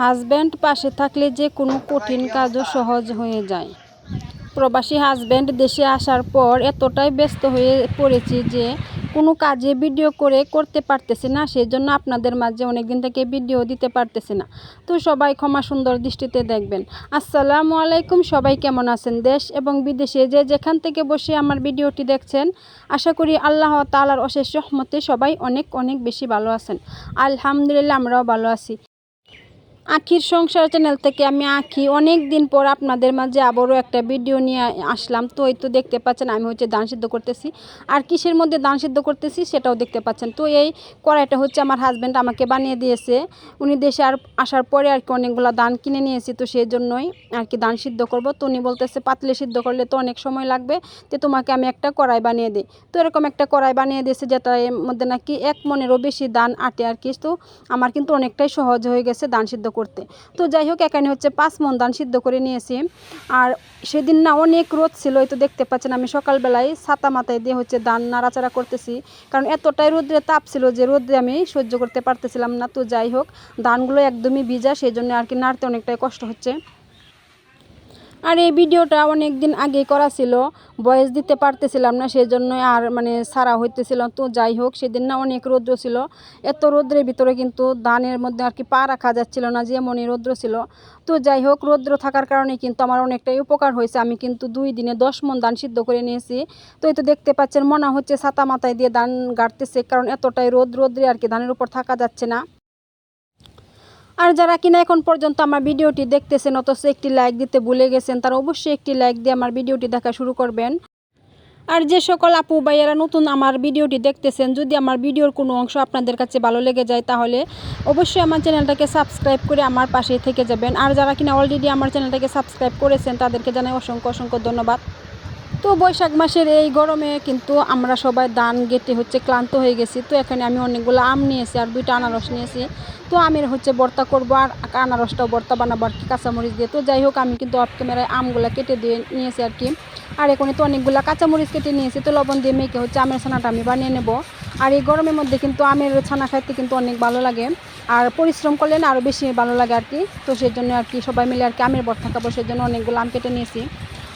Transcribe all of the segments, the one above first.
Husband পাশে থাকলে যে কোনো কঠিন কাজও সহজ হয়ে যায়। প্রবাসী হাজব্যান্ড দেশে আসার পর এতটাই ব্যস্ত হয়ে পড়েছি যে কোনো কাজে ভিডিও করে করতে পারতেছি না সেই জন্য আপনাদের মাঝে অনেক দিন থেকে ভিডিও দিতে পারতেছি না। তো সবাই ক্ষমা সুন্দর দৃষ্টিতে দেখবেন। আসসালামু আলাইকুম, সবাই কেমন আছেন? দেশ এবং বিদেশে যে যেখান থেকে বসে আমার ভিডিওটি দেখছেন, আশা করি আল্লাহ তালার অশেষ রহমতে সবাই অনেক অনেক বেশি ভালো আছেন। আলহামদুলিল্লাহ, আমরাও ভালো আছি। আখির সংসার চ্যানেল থেকে আমি আখি। অনেক দিন পর আপনাদের মাঝে আবারও একটা ভিডিও নিয়ে আসলাম। তো এই তো দেখতে পাচ্ছেন, আমি হচ্ছে দান সিদ্ধ করতেছি। আর কিসের মধ্যে দান সিদ্ধ করতেছি সেটাও দেখতে পাচ্ছেন। তো এই কড়াইটা হচ্ছে আমার হাজব্যান্ড আমাকে বানিয়ে দিয়েছে। উনি দেশে আর আসার পরে আর কি অনেকগুলো দান কিনে নিয়েছি। তো সেই জন্যই আর কি দান সিদ্ধ করব। তো উনি বলতেছে, পাতলে সিদ্ধ করলে তো অনেক সময় লাগবে। তো তোমাকে আমি একটা কড়াই বানিয়ে দিই। তো এরকম একটা কড়াই বানিয়ে দিয়েছে যেটা এর মধ্যে নাকি এক মনেরও বেশি দান আটে আর কি। তো আমার কিন্তু অনেকটাই সহজ হয়ে গেছে দান সিদ্ধ করতে। তো যাই হোক, এখানে হচ্ছে পাঁচ মন ধান সিদ্ধ করে নিয়েছি। আর সেদিন না অনেক রোদ ছিল, এই তো দেখতে পাচ্ছেন আমি সকালবেলায় ছাতা মাথায় দিয়ে হচ্ছে দান নাড়াচাড়া করতেছি। কারণ এতটাই রোদ্রে তাপ ছিল যে রোদ্রে আমি সহ্য করতে পারতেছিলাম না। তো যাই হোক, ধানগুলো একদমই ভিজা, সেই জন্য আর কি নাড়তে অনেকটাই কষ্ট হচ্ছে। আর এই ভিডিওটা অনেক দিন আগে করা ছিল, বয়স দিতে পারতেছিলাম না সেই জন্য আর মানে সারা হইতেছিল তো যাই হোক, সেদিন না অনেক রৌদ্র ছিল। এত রৌদ্রের ভিতরে কিন্তু ধানের মধ্যে আর কি পা রাখা যাচ্ছিল না, যেমনই রৌদ্র ছিল। তো যাই হোক, রৌদ্র থাকার কারণে কিন্তু আমার অনেকটাই উপকার হয়েছে। আমি কিন্তু দুই দিনে দশ মন ধান সিদ্ধ করে নিয়েছি। তো এই তো দেখতে পাচ্ছেন, মনে হচ্ছে ছাতা মাথায় দিয়ে ধান গাড়তেছে, কারণ এতটাই রোদ রোদ্রে আর কি ধানের উপর থাকা যাচ্ছে না। আর যারা কিনা এখন পর্যন্ত আমার ভিডিওটি দেখতেছেন, অথচ একটি লাইক দিতে ভুলে গেছেন, তারা অবশ্যই একটি লাইক দিয়ে আমার ভিডিওটি দেখা শুরু করবেন। আর যে সকল আপু ভাইয়েরা নতুন আমার ভিডিওটি দেখতেছেন, যদি আমার ভিডিওর কোনো অংশ আপনাদের কাছে ভালো লেগে যায়, তাহলে অবশ্যই আমার চ্যানেলটাকে সাবস্ক্রাইব করে আমার পাশেই থেকে যাবেন। আর যারা কিনা অলরেডি আমার চ্যানেলটাকে সাবস্ক্রাইব করেছেন, তাদেরকে জানাই অসংখ্য অসংখ্য ধন্যবাদ। তো বৈশাখ মাসের এই গরমে কিন্তু আমরা সবাই ধান গেটে হচ্ছে ক্লান্ত হয়ে গেছি। তো এখানে আমি অনেকগুলো আম নিয়েছি আর দুইটা আনারস নিয়েছি। তো আমের হচ্ছে বর্তা করব আর আনারসটাও বর্তা বানাবো আর কি, কাঁচামরিচ দিয়ে। তো যাই হোক, আমি কিন্তু অফ ক্যামেরায় আমগুলো কেটে দিয়ে নিয়েছি আর কি। আর এখানে তো অনেকগুলো কাঁচামরিচ কেটে নিয়েছি। তো লবণ দিয়ে মেখে হচ্ছে আমের ছানাটা আমি বানিয়ে নেব। আর এই গরমের মধ্যে কিন্তু আমের ছানা খাইতে কিন্তু অনেক ভালো লাগে। আর পরিশ্রম করলে না আরও বেশি ভালো লাগে আর কি। তো সেই জন্য আর কি সবাই মিলে আর কি আমের বর্তা খাব সেই জন্য অনেকগুলো আম কেটে নিয়েছি।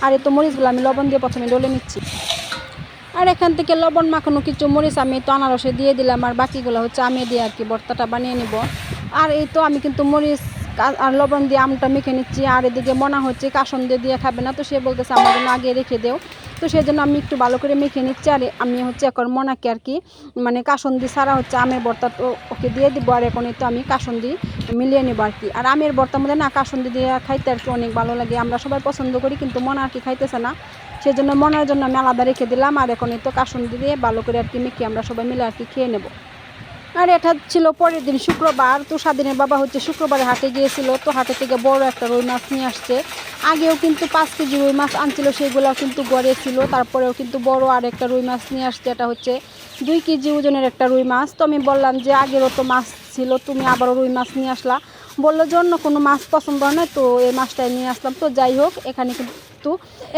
আর এই তো মরিচগুলো আমি লবণ দিয়ে প্রথমে ডলে নিচ্ছি। আর এখান থেকে লবণ মাখানো কিছু মরিচ আমি তো আনারসে দিয়ে দিলাম, আর বাকিগুলো হচ্ছে আমি দিয়ে আর কি বর্তাটা বানিয়ে নিব। আর এই তো আমি কিন্তু মরিচ আর লবণ দিয়ে আমটা মেখে নিচ্ছি, আর এদিকে মনে হচ্ছে কাসন দিয়ে দিয়ে খাবে না, তো সে বলতেছে আমার জন্য আগে রেখে দেও। তো সেই জন্য আমি একটু ভালো করে মেখে নিচ্ছি। আর আমি হচ্ছে এখন মনাকে আর কি মানে কাসন্দি ছাড়া হচ্ছে আমের ভর্তা তো ওকে দিয়ে দিব আর এখন তো আমি কাসন্দি মিলিয়ে নেব আর কি। আর আমের ভর্তার মধ্যে না কাসন্দি দিয়ে খাইতে আর কি অনেক ভালো লাগে, আমরা সবাই পছন্দ করি কিন্তু মনা আর কি খাইতেছে না। সেই জন্য মনার জন্য আমি আলাদা রেখে দিলাম আর এখন তো কাসন্দি দিয়ে ভালো করে আর কি মেখে আমরা সবাই মিলে আর কি খেয়ে নেব। আর এটা ছিল পরের দিন শুক্রবার। তো স্বাধীনের বাবা হচ্ছে শুক্রবারে হাটে গিয়েছিল। তো হাটে থেকে বড় একটা রুই মাছ নিয়ে আসছে। আগেও কিন্তু পাঁচ কেজি রুই মাছ আনছিল সেইগুলো কিন্তু গড়ে ছিল তারপরেও কিন্তু বড় আর একটা রুই মাছ নিয়ে আসছে। এটা হচ্ছে দুই কেজি ওজনের একটা রুই মাছ। তো আমি বললাম যে আগেরও তো মাছ ছিল, তুমি আবারও রুই মাছ নিয়ে আসলা। বলল যে অন্য কোনো মাছ পছন্দ হয় না, তো এই মাছটাই নিয়ে আসলাম। তো যাই হোক, এখানে কিন্তু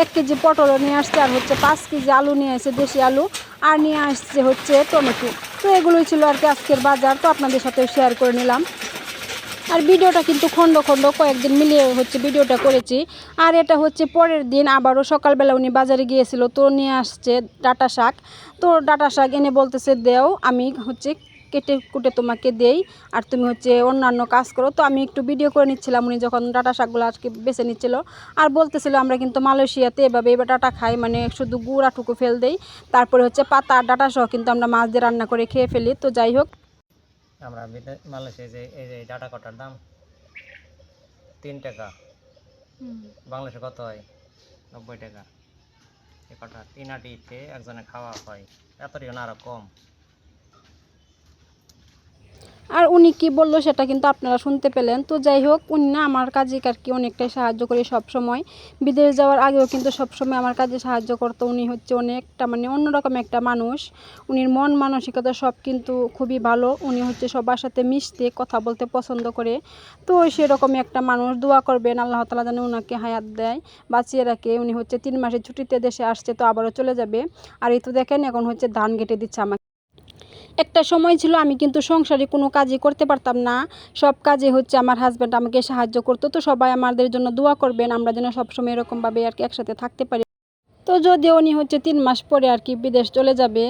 এক কেজি পটলও নিয়ে আসছে, আর হচ্ছে পাঁচ কেজি আলু নিয়ে আসছে, দেশি আলু, আর নিয়ে আসছে হচ্ছে টমেটো। তো এগুলোই ছিল আর কি আজকের বাজার, তো আপনাদের সাথে শেয়ার করে নিলাম। আর ভিডিওটা কিন্তু খণ্ড খণ্ড কয়েকদিন মিলিয়ে হচ্ছে ভিডিওটা করেছি। আর এটা হচ্ছে পরের দিন, আবারও সকালবেলা উনি বাজারে গিয়েছিল, তো নিয়ে আসছে ডাটা শাক। তো ডাটা শাক এনে বলতেছে, দেও, আমি হচ্ছে কেটে কুটে তোমাকে দেই। আর তুমি হচ্ছে অন্যান্য কাজ করো। তো আমি একটু ভিডিও করে নিচ্ছিলাম। উনি যখন ডাটা শাকগুলো আজকে বেছে নিচ্ছিল। আর বলতেছিল আমরা কিন্তু মালয়েশিয়াতে এভাবে এবার ডাটা খাই। মানে শুধু গুঁড়াটুকু ফেল দেই। তারপরে হচ্ছে পাতা আর ডাটা সহ কিন্তু আমরা মাছ দিয়ে রান্না করে খেয়ে ফেলি। তো যাই হোক। আমরা যে এই যে ডাটা কটার দাম? তিন টাকা। বাংলাদেশে কত হয়? নব্বই টাকা। এই কটা তিন আটিতে একজনে খাওয়া হয়। এতটিও না আরও কম। আর উনি কি বলল সেটা কিন্তু আপনারা শুনতে পেলেন। তো যাই হোক, উনি না আমার কাজে আর কি অনেকটাই সাহায্য করে সব সময় বিদেশ যাওয়ার আগেও কিন্তু সব সময় আমার কাজে সাহায্য করতো। উনি হচ্ছে অনেকটা মানে অন্যরকম একটা মানুষ। উনির মন মানসিকতা সব কিন্তু খুবই ভালো। উনি হচ্ছে সবার সাথে মিশতে, কথা বলতে পছন্দ করে। তো সেরকমই একটা মানুষ। দোয়া করবেন, আল্লাহ তালা যেন ওনাকে হায়াত দেয়, বাঁচিয়ে রাখে। উনি হচ্ছে তিন মাসের ছুটিতে দেশে আসছে, তো আবারও চলে যাবে। আর এই তো দেখেন, এখন হচ্ছে ধান কেটে দিচ্ছে আমাকে। একটা সময় ছিল আমি কিন্তু সংসারে কোনো কাজই করতে পারতাম না। সব কাজে হচ্ছে আমার হাজব্যান্ড আমাকে সাহায্য করতো। তো সবাই আমাদের জন্য দোয়া করবেন, আমরা যেন সবসময় এরকমভাবে আর কি একসাথে থাকতে পারি। তো যদি উনি হচ্ছে তিন মাস পরে আর কি বিদেশ চলে যাবে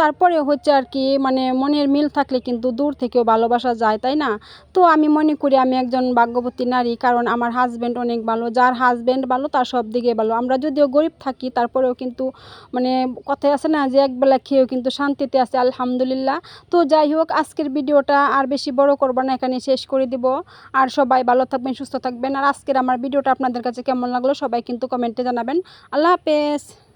তারপরেও হচ্ছে আর কি মানে মনের মিল থাকলে কিন্তু দূর থেকেও ভালোবাসা যায়, তাই না? তো আমি মনে করি আমি একজন ভাগ্যবতী নারী, কারণ আমার হাজব্যান্ড অনেক ভালো, যার হাজব্যান্ড ভালো তার সব দিকে ভালো। আমরা যদিও গরিব থাকি, তারপরেও কিন্তু মানে কথায় আছে না যে একবেলা খেয়েও কিন্তু শান্তিতে আছে, আলহামদুলিল্লাহ। তো যাই হোক, আজকের ভিডিওটা আর বেশি বড় করব না এখানে শেষ করে দিব। আর সবাই ভালো থাকবেন, সুস্থ থাকবেন। আর আজকের আমার ভিডিওটা আপনাদের কাছে কেমন লাগল, সবাই কিন্তু কমেন্টে জানাবেন। আল্লাহ হাফেজ।